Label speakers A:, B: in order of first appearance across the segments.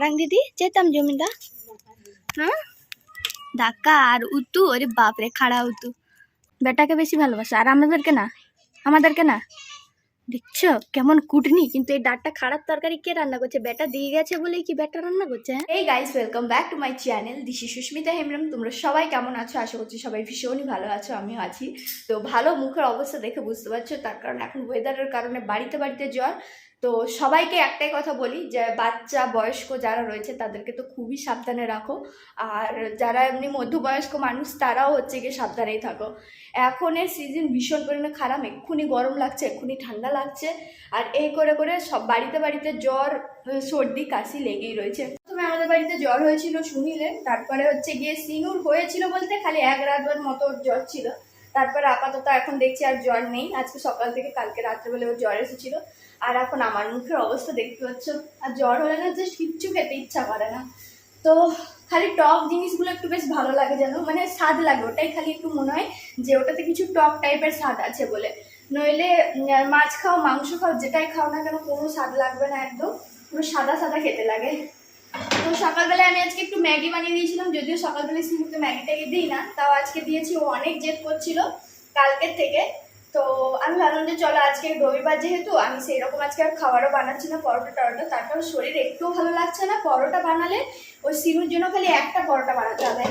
A: Marang দিদি যেতাম জমিদা হ্যাঁ ধাক্কা আর উতু ওরে বাপরে খাড়া উতু বেটাকে বেশি ভালোবাসে আর আমাদেরকে না আমাদেরকে না দেখছ কেমন কুটনি কিন্তু এই ডাটটা খারাপ তরকারি কে রান্না করছে বেটা দিয়ে গেছে বলেই কি বেটা রান্না করছে এই guys welcome back to my channel Desi Susmita Hembram তোমরা সবাই কেমন আছো আশা করছি সবাই ভীষণই ভালো আছো আমিও আছি তো ভালো মুখের অবস্থা দেখে বুঝতে পারছ তার কারণ এখন ওয়েদারের কারণে বাড়িতে বাড়িতে জ্বর। তো সবাইকে একটাই কথা বলি যে বাচ্চা বয়স্ক যারা রয়েছে তাদেরকে তো খুবই সাবধানে রাখো। আর যারা এমনি মধ্যবয়স্ক মানুষ তারাও হচ্ছে গিয়ে সাবধানেই থাকো। এখনের সিজন ভীষণ পরিমাণে খারাপ, এক্ষুনি গরম লাগছে, এক্ষুনি ঠান্ডা লাগছে। আর এই করে করে সব বাড়িতে বাড়িতে জ্বর সর্দি, কাশি লেগেই রয়েছে। প্রথমে আমাদের বাড়িতে জ্বর হয়েছিল শুনিলেন তারপরে হচ্ছে গিয়ে সিনুর হয়েছিল বলতে খালি এক রাতবার মতো জ্বর ছিল। তারপরে আপাতত এখন দেখছি আর জ্বর নেই। আজকে সকাল থেকে কালকে রাত্রেবেলা ওর জ্বর এসেছিল। আর এখন আমার মুখের অবস্থা দেখতে পাচ্ছ। আর জ্বর হলে না জাস্ট কিচ্ছু খেতে ইচ্ছা করে না। তো খালি টক জিনিসগুলো একটু বেশ ভালো লাগে যেন। মানে স্বাদ লাগে, ওটাই খালি একটু মনে হয় যে ওটাতে কিছু টক টাইপের স্বাদ আছে বলে। নইলে মাছ খাও, মাংস খাও, যেটাই খাও না কেন কোনো স্বাদ লাগবে না একদম। পুরো সাদা সাদা খেতে লাগে। তো সকালবেলা আমি আজকে একটু ম্যাগি বানিয়ে দিয়েছিলাম, যদিও সকালবেলা সিমুকে ম্যাগিটাকে দিই না, তাও আজকে দিয়েছি, ও অনেক জেদ করছিল কালকের থেকে। তো আমি ভাবলাম যে চলো আজকে রবিবার যেহেতু, আমি সেই রকম আজকে আর খাবারও বানাচ্ছি না, পরোটা টরোটা, তারপর শরীর একটুও ভালো লাগছে না, পরোটা বানালে ওই সিমুর জন্য খালি একটা পরোটা বানাতে হবে।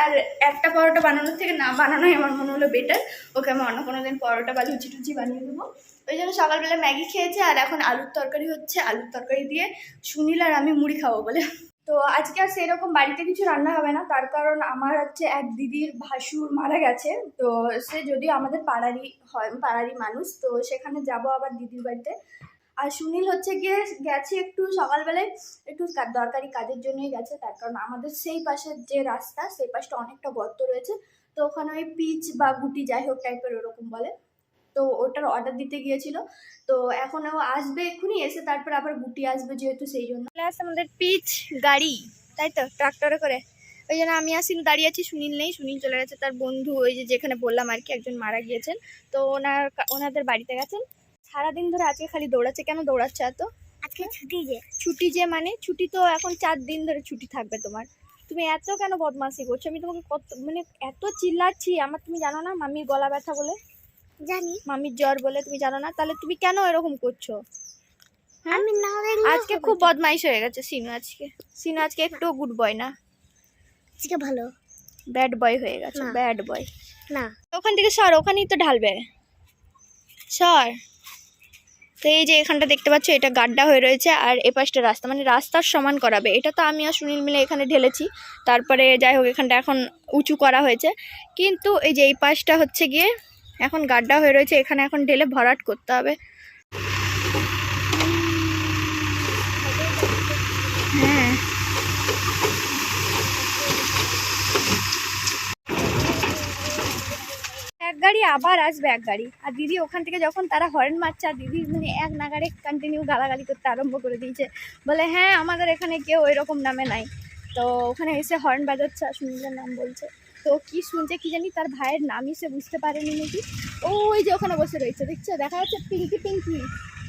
A: আর একটা পরোটা বানানোর থেকে না বানানোই আমার মনে হলো বেটার ওকে আমি অন্য কোনো দিন পরোটা বা লুচি টুচি বানিয়ে দেবো। ওই জন্য সকালবেলা ম্যাগি খেয়েছে আর এখন আলুর তরকারি হচ্ছে। আলুর তরকারি দিয়ে সুনীল আর আমি মুড়ি খাব বলে। তো আজকে আর সেরকম বাড়িতে কিছু রান্না হবে না। তার কারণ আমার হচ্ছে এক দিদির ভাসুর মারা গেছে। তো সে যদিও আমাদের পাড়ারই হয়, পাড়ারই মানুষ, তো সেখানে যাব আবার দিদির বাড়িতে। আর সুনীল হচ্ছে গিয়ে গেছে একটু সকালবেলায় একটু দরকারি কাজের জন্যই গেছে, তার কারণ আমাদের সেই পাশের যে রাস্তা, সেই পাশটা অনেকটা গর্ত রয়েছে। তো ওখানে ওই পিচ বা গুটি যাই হোক টাইপের ওরকম বলে। তো ওটার অর্ডার দিতে গিয়েছিল। তো এখন ও আসবে এক্ষুনি, এসে তারপর আবার গুটি আসবে যেহেতু সেই জন্য। আসে আমাদের পিচ, গাড়ি, তাই তো? ট্রাক্টরে করে। ওই জন্য আমি আসিল দাঁড়িয়ে আছি, সুনীল নেই, সুনীল চলে গেছে। তার বন্ধু ওই যে যেখানে বললাম আর কি, একজন মারা গিয়েছেন। তো ওনার ওনাদের বাড়িতে গেছেন। সারাদিন ধরে আজকে খালি দৌড়াচ্ছে কেন দৌড়াচ্ছে এত?
B: আজকে ছুটি যে।
A: ছুটি যে মানে ছুটি তো এখন চার দিন ধরে ছুটি থাকবে তোমার। তুমি এত কেন বদমাশি করছ? আমি তোমাকে কত মানে এত চিল্লাচ্ছি আমার তুমি জানো না মামির গলা ব্যথা বলে?
B: জানি।
A: মামির জ্বর বলে তুমি জানো না? তাহলে তুমি কেন এরকম করছ? হ্যাঁ?
B: আমি না
A: আজকে খুব বদমাইশ হয়ে গেছে সিনু আজকে। সিনু আজকে একটু গুড বয় না।
B: আজকে ভালো।
A: ব্যাড বয় হয়ে গেছে ব্যাড বয়
B: না।
A: ওখান থেকে সর ওখানেই তো ঢালবে। সর। তো এই যে এখানটা দেখতে পাচ্ছ, এটা গাড্ডা হয়ে রয়েছে আর এ পাশটা রাস্তা মানে রাস্তার সমান করাবে। এটা তো আমি আর সুনীল মিলে এখানে ঢেলেছি। তারপরে যাই হোক, এখানটা এখন উঁচু করা হয়েছে। কিন্তু এই যে এই পাশটা হচ্ছে গিয়ে এখন গাড্ডা হয়ে রয়েছে, এখানে এখন ঢেলে ভরাট করতে হবে হ্যাঁ এক গাড়ি, আবার আসবে এক গাড়ি। আর দিদি ওখান থেকে যখন তারা হর্ন মারছে, আর দিদি মানে এক নাগারে কন্টিনিউ গালাগালি করতে আরম্ভ করে দিয়েছে। বলে হ্যাঁ আমাদের এখানে কেউ এরকম নামে নাই। তো ওখানে এসে হর্ন বাজাচ্ছে আর সুনীলের নাম বলছে। তো কি শুনছে কি জানি, তার ভাইয়ের নামই সে বুঝতে পারেনি নাকি। ওই যে ওখানে বসে রয়েছে, দেখছ? দেখা যাচ্ছে পিঙ্কি পিঙ্কি,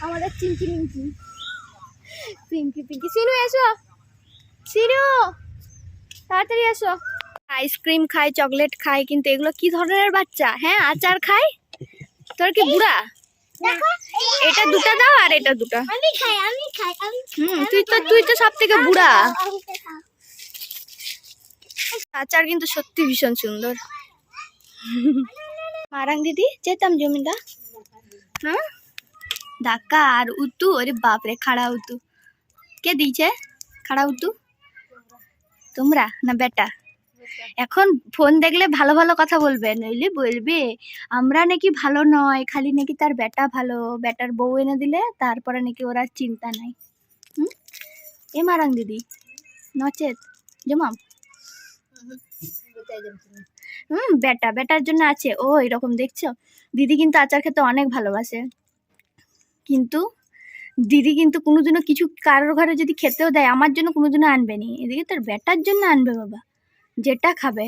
A: আমাদের চিঙ্কি মিঙ্কি। পিঙ্কি পিঙ্কি, সিনু, এসো। সিনু, তাড়াতাড়ি এসো। আইসক্রিম খায় চকলেট খায় কিন্তু এগুলো কি ধরনের বাচ্চা? হ্যাঁ আচার খায় তোর কি বুড়া? এটা দুটো দাও আর এটা দুটো। হুম তুই তো তুই তো সব থেকে বুড়া। আচার কিন্তু সত্যি ভীষণ সুন্দর। মারাং দিদি যেতাম জমিদা হ্যাঁ? ধাক্কা আর উতু ওরে বাপরে খাড়া উতু। কে দিয়েছে? খাড়া উতু? তোমরা না বেটা? এখন ফোন দেখলে ভালো ভালো কথা বলবে, নইলে বলবে, আমরা নাকি ভালো নয়, খালি নাকি তার বেটা ভালো বেটার বউ এনে দিলে তারপরে নাকি ওরা চিন্তা নাই। হুম? এ মারাং দিদি, নচেত। জমাম হুম বেটা বেটার জন্য আছে। ও এরকম, দেখছ? দিদি কিন্তু আচার খেতে অনেক ভালোবাসে। কিন্তু দিদি কিন্তু কোনোদিনও কিছু কারোর ঘরে যদি খেতেও দেয়, আমার জন্য কোনোদিনও আনবে নি। এদিকে তার বেটার জন্য আনবে বাবা। যেটা খাবে।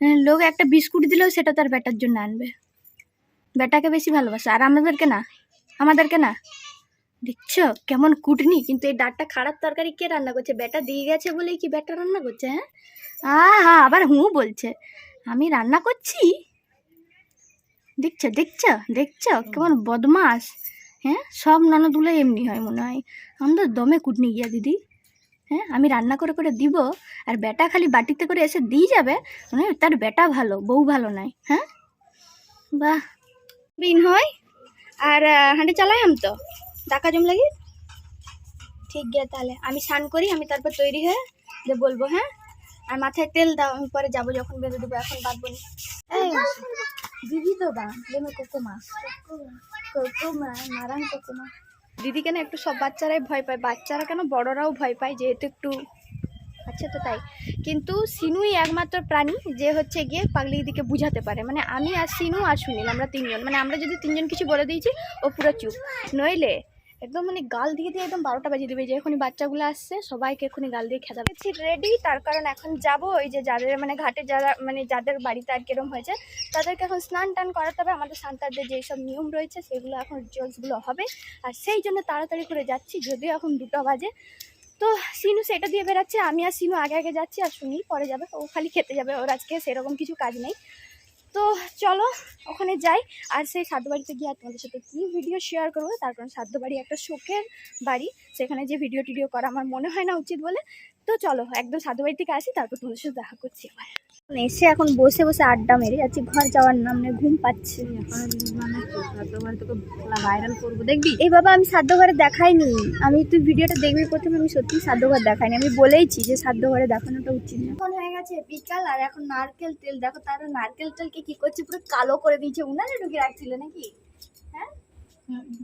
A: হ্যাঁ, লোক একটা বিস্কুট দিলেও সেটা তার বেটার জন্য আনবে। বেটাকে বেশি ভালোবাসে। আর আমাদেরকে না আমাদেরকে না। দেখছ কেমন কুটনি। কিন্তু এই ডাঁটটা খারাপ তরকারি কে রান্না করছে? বেটা দিয়ে গেছে বলেই কি বেটা রান্না করছে হ্যাঁ? আহা আবার হুঁ বলছে। আমি রান্না করছি? দেখছ দেখছ দেখছ কেমন বদমাস হ্যাঁ সব ননদগুলো এমনি হয় মনে হয়। আমাদের দমে কুটনি গিয়া দিদি। হ্যাঁ আমি রান্না করে করে দিব আর বেটা খালি বাটিতে করে এসে দিয়ে যাবে মানে তার বেটা ভালো বউ ভালো নাই হ্যাঁ? বাহ। বিন হয় আর আহ, হাঁড়ি চালাইম তো? টাকা জম লাগি? ঠিক গিয়া তাহলে আমি স্নান করি আমি তারপর তৈরি হয়ে যে বলব হ্যাঁ? আর মাথায় তেল দাও আমি পরে যাব যখন বেঁধে দেবো এখন বাঁধবো না। দিদি তো বা লেমে কোকোমা কোকোমা মারান কোকোমা। দিদি কেন একটু সব বাচ্চারাই ভয় পায়? বাচ্চারা কেন বড়রাও ভয় পায়? যেহেতু একটু আচ্ছা তো তাই। কিন্তু সিনুই একমাত্র প্রাণী যে হচ্ছে গিয়ে পাগলি দিদিকে বুঝাতে পারে। মানে আমি আর সিনু আর সুনীল, আমরা তিনজন। মানে আমরা যদি তিনজন কিছু বলে দিয়েছি, ও পুরো চুপ। নইলে একদম মানে গাল দিয়ে দিয়ে একদম বারোটা বাজিয়ে দেবে। যে এখনই বাচ্চাগুলো আসছে, সবাইকে এখনই গাল দিয়ে খেতে হবে রেডি তার কারণ এখন যাব ওই যে যাদের মানে ঘাটে যারা মানে যাদের বাড়িতে আর কিরম হয়েছে, তাদেরকে এখন স্নান টান করাতে হবে। আমাদের সান্তারদের যেসব নিয়ম রয়েছে, সেগুলো এখন রিচুয়ালসগুলো হবে। আর সেই জন্য তাড়াতাড়ি করে যাচ্ছি, যদিও এখন দুটো বাজে। তো সিনু সেটা দিয়ে বেরাচ্ছে আমি আর সিনু আগে আগে যাচ্ছি, আর সুনীল পরে যাবে। ও খালি খেতে যাবে, ওর আজকে সেরকম কিছু কাজ নেই। তো চলো, ওখানে যাই। আর সেই সাধ্য বাড়িতে গিয়ে আর তোমাদের সাথে কী ভিডিও শেয়ার করব? তার কারণ সাধ্য বাড়ি একটা শোকের বাড়ি। সেখানে যে ভিডিও টিডিও করা আমার মনে হয় না উচিত বলে। তো চলো, একদম সাধ্য বাড়ি থেকে আসি, তারপর তোমাদের সাথে দেখা করছি এবার এসে এখন বসে বসে আড্ডা মেরে যাচ্ছি ঘর যাওয়ার নাম নেই ঘুম পাচ্ছে
C: ভাইরাল করব দেখবি?
A: এই বাবা আমি সাধ্য ঘরে দেখাইনি। আমি তুই ভিডিওটা দেখবি প্রথমে আমি সত্যি সাধ্য ঘর দেখাইনি। আমি বলেইছি যে সাধ্য ঘরে দেখানোটা উচিত না। এখন হয়ে গেছে বিকাল আর এখন নারকেল তেল দেখো তারা নারকেল তেলকে কি করছে পুরো কালো করে দিয়েছে উনারে ঢুকে রাখছিল নাকি? হ্যাঁ?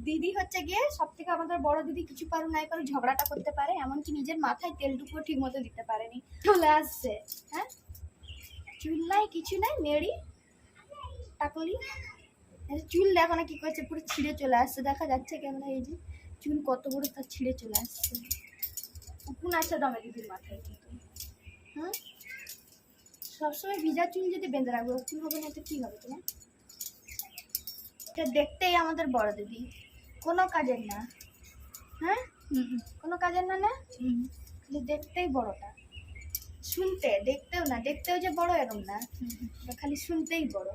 A: দিদি হচ্ছে গিয়ে সব থেকে আমাদের বড় দিদি কিছু পারো নাই পারো ঝগড়াটা করতে পারে এমনকি নিজের মাথায় তেলটুকুও ঠিক মতো দিতে পারেনি। চলে আসছে হ্যাঁ? চুল নাই কিছু নাই নেড়ি টাকলি চুল দেখো না কি করছে পুরো ছিঁড়ে চলে আসছে। দেখা যাচ্ছে কেমন এই যে চুল কত বড় তার ছিঁড়ে চলে আসছে। উকুন আছে দমে দিদির মাথায় কিন্তু। হ্যাঁ? সবসময় ভিজা চুল যদি বেঁধে রাখবে উকুন হবে না তো কি হবে তোমার? এটা দেখতেই আমাদের বড় দিদি। কোনো কাজের না। হ্যাঁ? কোনো কাজের না না? দেখতেই বড়টা। শুনতে দেখতেও না দেখতেও যে বড় এরকম না। খালি শুনতেই বড়।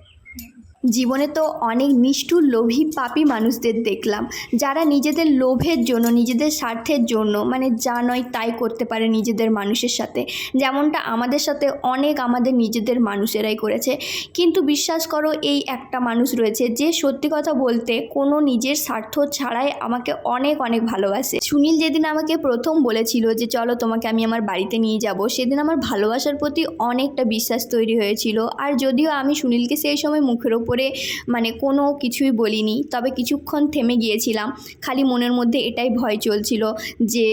D: জীবনে তো অনেক নিষ্ঠুর, লোভী, পাপী মানুষদের দেখলাম। যারা নিজেদের লোভের জন্য, নিজেদের স্বার্থের জন্য মানে যা নয় তাই করতে পারে নিজেদের মানুষের সাথে। যেমনটা আমাদের সাথে অনেক আমাদের নিজেদের মানুষেরাই করেছে। কিন্তু বিশ্বাস করো, এই একটা মানুষ রয়েছে যে সত্যি কথা বলতে কোনো নিজের স্বার্থ ছাড়াই আমাকে অনেক অনেক ভালোবাসে। সুনীল যেদিন আমাকে প্রথম বলেছিল যে, চলো তোমাকে আমি আমার বাড়িতে নিয়ে যাব, সেদিন আমার ভালোবাসার প্রতি অনেকটা বিশ্বাস তৈরি হয়েছিল। আর যদিও আমি সুনীলকে সেই সময় মুখের ওপরে মানে কোনো কিছুই বলিনি। তবে কিছুক্ষণ থেমে গিয়েছিলাম। খালি মনের মধ্যে এটাই ভয় চলছিল যে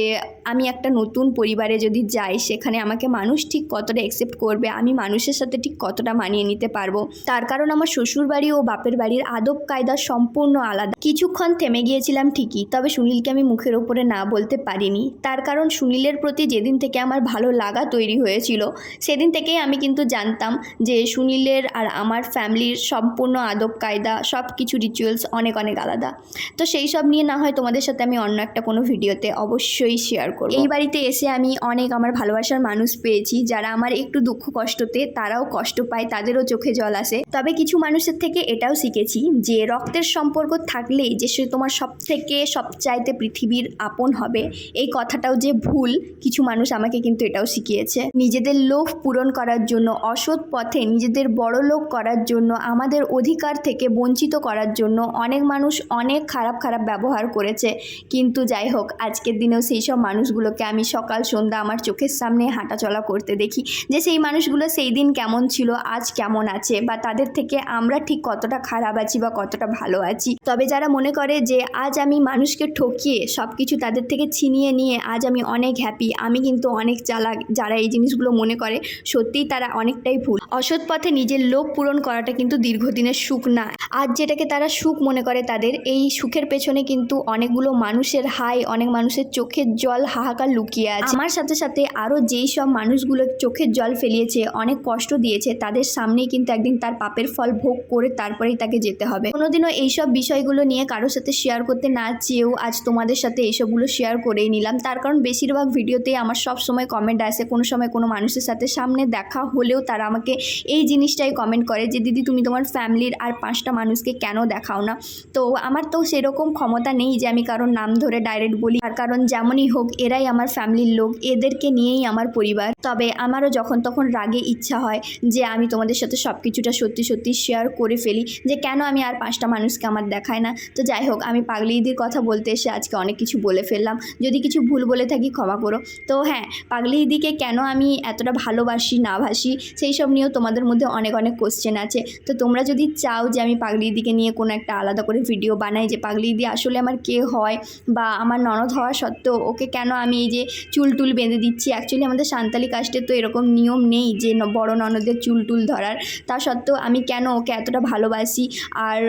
D: আমি একটা নতুন পরিবারে যদি যাই, সেখানে আমাকে মানুষ ঠিক কতটা অ্যাকসেপ্ট করবে, আমি মানুষের সাথে ঠিক কতটা মানিয়ে নিতে পারব। তার কারণ আমার শ্বশুর বাড়ি ও বাপের বাড়ির আদব কায়দা সম্পূর্ণ আলাদা। কিছুক্ষণ থেমে গিয়েছিলাম ঠিকই, তবে সুনীলকে আমি মুখের ওপরে না বলতে পারিনি। তার কারণ সুনীলের প্রতি যেদিন থেকে আমার ভালো লাগা তৈরি হয়েছিল, সেদিন থেকেই আমি কিন্তু জানতাম যে সুনীলের আর আমার ফ্যামিলির সম্পূর্ণ আদব, কায়দা সব কিছু রিচুয়ালস অনেক অনেক আলাদা। তো সেই সব নিয়ে না হয় তোমাদের সাথে আমি অন্য একটা কোনো ভিডিওতে অবশ্যই শেয়ার করব। এই বাড়িতে এসে আমি অনেক আমার ভালোবাসার মানুষ পেয়েছি, যারা আমার একটু দুঃখ কষ্টতে তারাও কষ্ট পায়, তাদেরও চোখে জল আসে। তবে কিছু মানুষের থেকে এটাও শিখেছি যে রক্তের সম্পর্ক থাকলেই যে সে তোমার সব থেকে সবচাইতে পৃথিবীর আপন হবে, এই কথাটাও যে ভুল, কিছু মানুষ আমাকে কিন্তু এটাও শিখিয়েছে। নিজেদের লোভ পূরণ করার জন্য, অসৎ পথে নিজেদের বড় লোক করার জন্য আমাদের অধিকার থেকে বঞ্চিত করার জন্য অনেক মানুষ অনেক খারাপ খারাপ ব্যবহার করেছে। কিন্তু যাই হোক, আজকের দিনেও সেই সব মানুষগুলোকে আমি সকাল, সন্ধ্যা আমার চোখের সামনে হাঁটাচলা করতে দেখি যে সেই মানুষগুলো সেই দিন কেমন ছিল, আজ কেমন আছে বা তাদের থেকে আমরা ঠিক কতটা খারাপ আছি বা কতটা ভালো আছি। তবে যারা মনে করে যে আজ আমি মানুষকে ঠকিয়ে সব কিছু তাদের থেকে ছিনিয়ে নিয়ে আজ আমি অনেক হ্যাপি আমি কিন্তু অনেক চালাক, যারা এই জিনিসগুলো মনে করে, সত্যিই তারা অনেকটাই ভুল। অসৎ পথে নিজের লোভ পূরণ করাটা কিন্তু কিন্তু দীর্ঘদিনের সুখ না। আজ যেটাকে তারা সুখ মনে করে তাদের, এই সুখের পেছনে কিন্তু অনেকগুলো মানুষের হাই, অনেক মানুষের চোখের জল হাহাকার লুকিয়ে আছে। আমার সাথে সাথে আরও যেই সব মানুষগুলো চোখের জল ফেলিয়েছে, অনেক কষ্ট দিয়েছে, তাদের সামনেই কিন্তু একদিন তার পাপের ফল ভোগ করে তারপরেই তাকে যেতে হবে। কোনোদিনও এইসব বিষয়গুলো নিয়ে কারোর সাথে শেয়ার করতে না চেয়েও আজ তোমাদের সাথে এইসবগুলো শেয়ার করেই নিলাম। তার কারণ বেশিরভাগ ভিডিওতেই আমার সব সময় কমেন্ট আসে, কোনো সময় কোনো মানুষের সাথে সামনে দেখা হলেও তারা আমাকে এই জিনিসটাই কমেন্ট করে যে, দিদি, তুমি তোমার ফ্যামিলির আর পাঁচটা মানুষকে কেন দেখাও না? তো আমার তো সেরকম ক্ষমতা নেই যে আমি কারোর নাম ধরে ডাইরেক্ট বলি। তার কারণ যেমনই হোক, এরাই আমার ফ্যামিলির লোক, এদেরকে নিয়েই আমার পরিবার। তবে আমারও যখন তখন রাগে ইচ্ছা হয় যে আমি তোমাদের সাথে সব কিছুটা সত্যি সত্যি শেয়ার করে ফেলি, যে কেন আমি আর পাঁচটা মানুষকে আমার দেখায় না? তো যাই হোক, আমি পাগলি ইদির কথা বলতে এসে আজকে অনেক কিছু বলে ফেললাম। যদি কিছু ভুল বলে থাকি ক্ষমা করো। তো হ্যাঁ পাগলি ইদিকে কেন আমি এতটা ভালোবাসি, না ভাসি, সেই সব নিয়েও তোমাদের মধ্যে অনেক অনেক কোশ্চেন আছে। তো তোমরা যদি চাও যে আমি পাগলি দিকে নিয়ে কোনো একটা আলাদা করে ভিডিও বানাই যে পাগলি দি আসলে আমার কে হয় বা আমার ননদ হওয়া সত্ত্বেও ওকে কেন আমি এই যে চুল টুল বেঁধে দিচ্ছি? অ্যাকচুয়ালি আমাদের সান্তালি কাস্টের তো এরকম নিয়ম নেই যে বড় ননদের চুল টুল ধরার। তা সত্ত্বেও আমি কেন ওকে এতটা ভালোবাসি? আর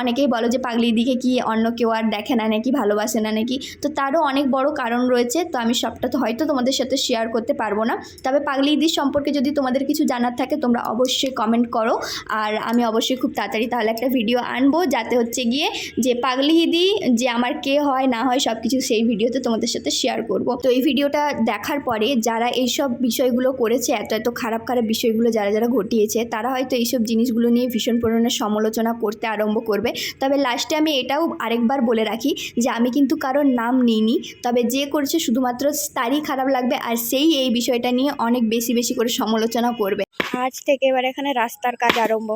D: অনেকেই বলো যে পাগলি দিকে কি অন্য কেউ আর দেখে না নাকি, ভালোবাসে না নাকি? তো তারও অনেক বড় কারণ রয়েছে। তো আমি সবটা তো হয়তো তোমাদের সাথে শেয়ার করতে পারব না। তবে পাগলি ইদির সম্পর্কে যদি তোমাদের কিছু জানার থাকে তোমরা অবশ্যই কমেন্ট করো। আর আমি অবশ্যই খুব তাড়াতাড়ি তাহলে একটা ভিডিও আনব, যাতে হচ্ছে গিয়ে যে পাগলি ইদি যে আমার কে হয়, না হয় সব কিছু সেই ভিডিওতে তোমাদের সাথে শেয়ার করব। তো এই ভিডিওটা দেখার পরে যারা এইসব বিষয়গুলো করেছে, এত এত খারাপ খারাপ বিষয়গুলো যারা যারা ঘটিয়েছে, তারা হয়তো এইসব জিনিসগুলো নিয়ে ভীষণ পরিমাণে সমালোচনা করতে আরম্ভ করবে। তবে লাস্টে আমি এটাও আরেকবার বলে রাখি যে আমি কিন্তু কারোর নাম নিইনি, তবে যে করেছে শুধুমাত্র তারই খারাপ লাগবে আর সেই এই বিষয়টা নিয়ে অনেক বেশি বেশি করে সমালোচনা করবে।
A: আজ থেকে এবার এখানে রাস্তার কাজ আরম্ভ।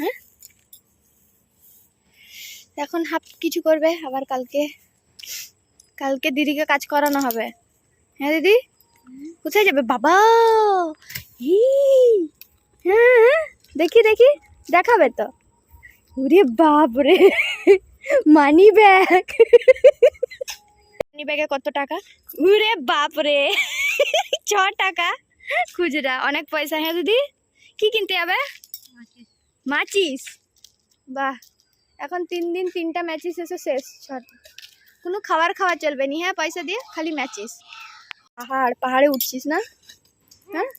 A: হ্যাঁ এখন হাফ কিছু করবে, আবার কালকে কালকে দিদিকে কাজ করানো হবে। হ্যাঁ দিদি? কোথায় যাবে? বাবা! হি! হ্যাঁ দেখি দেখি, দেখাবে তো। ওরে বাপ রে মানি ব্যাগ! মানি ব্যাগে কত টাকা? উরে বাপ রে ছ টাকা। খুচরা, অনেক পয়সা হ্যাঁ দিদি? কি কিনতে যাবে মাচিস? বাহ, এখন তিন দিন তিনটা ম্যাচিস এসে শেষ, ছট। কোনো খাবার খাওয়া চলবে নি হ্যাঁ পয়সা দিয়ে? খালি ম্যাচিস পাহাড়, পাহাড়ে উঠছিস না? হ্যাঁ?